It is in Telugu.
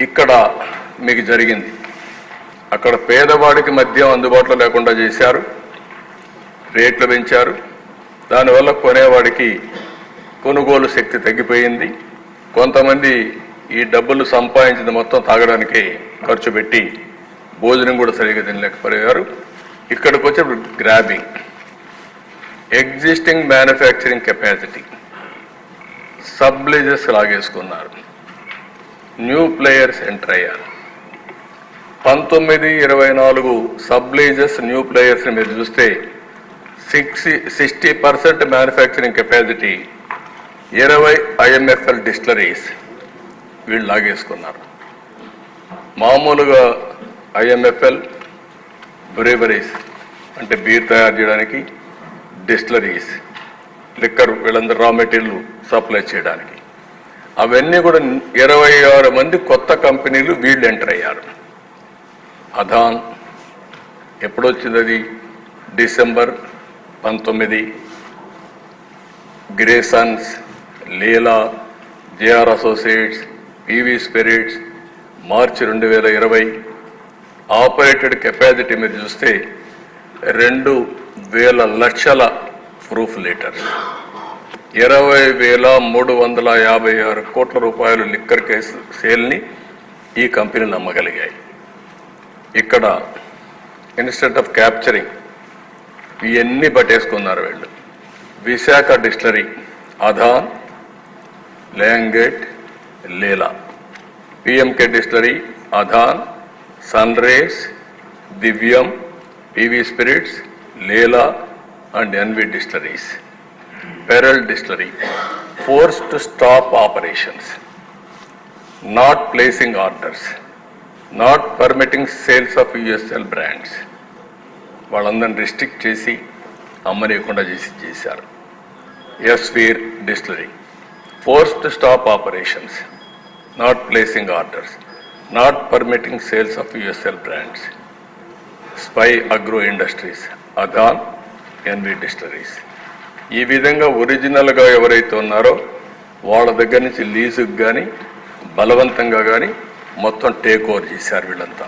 ఇక్కడ మీకు జరిగింది. అక్కడ పేదవాడికి మద్యం అందుబాటులో లేకుండా చేశారు. రేట్లు పెంచారు. దానివల్ల కొనేవాడికి కొనుగోలు శక్తి తగ్గిపోయింది. కొంతమంది ఈ డబ్బులు సంపాదించింది మొత్తం తాగడానికి ఖర్చు పెట్టి భోజనం కూడా సరిగా తినలేకపోయారు. ఇక్కడికి వచ్చే grabbing. Existing manufacturing capacity subleases లాగేసుకున్నారు. New players enter అయ్యారు. పంతొమ్మిది ఇరవై నాలుగు సబ్లేజెస్ న్యూ ప్లేయర్స్ని మీరు చూస్తే six sixty percent manufacturing capacity ఇరవై ఐఎంఎఫ్ఎల్ డిస్టిలరీస్ వీళ్ళు లాగేసుకున్నారు. మామూలుగా ఐఎంఎఫ్ఎల్ బ్రేవరీస్ అంటే బీర్ తయారు చేయడానికి డిస్టిలరీస్ లిక్కర్ వీళ్ళందరూ రా మెటీరియల్ సప్లై చేయడానికి. అవన్నీ కూడా ఇరవై ఆరు మంది కొత్త కంపెనీలు వీళ్ళు ఎంటర్ అయ్యారు. అదాన్ ఎప్పుడొచ్చింది అది డిసెంబర్ పంతొమ్మిది. Graysons Leela JR associates PV spirits March రెండు వేల ఇరవై. ఆపరేటెడ్ కెపాసిటీ మీరు చూస్తే రెండు వేల లక్షల ప్రూఫ్ లీటర్స్. ఇరవై వేల మూడు వందల యాభై ఆరు కోట్ల రూపాయలు లిక్కర్ కేసు సేల్ని ఈ కంపెనీలు నమ్మగలిగాయి. ఇక్కడ ఇన్స్టెంట్ ఆఫ్ క్యాప్చరింగ్ ఇవన్నీ పట్టేసుకున్నారు వీళ్ళు. Visakha distillery Adan లేంగేట్ Leela. PMK distillery Adan sun rays Divyam PV spirits Leela and NV distilleries. Pearl distillery forced to stop operations not placing orders not permitting sales of USL brands వాళ్ళందరిని రిస్ట్రిక్ట్ చేసి అమ్మనీయకుండా చేసి చేశారు. SVR distillery forced to stop operations not placing orders not permitting sales of USL brands spy agro industries Adan NV distilleries ఈ విధంగా ఒరిజినల్గా ఎవరైతే ఉన్నారో వాళ్ళ దగ్గర నుంచి లీజుకు కానీ బలవంతంగా కానీ మొత్తం టేక్ ఓవర్ చేశారు వీళ్ళంతా.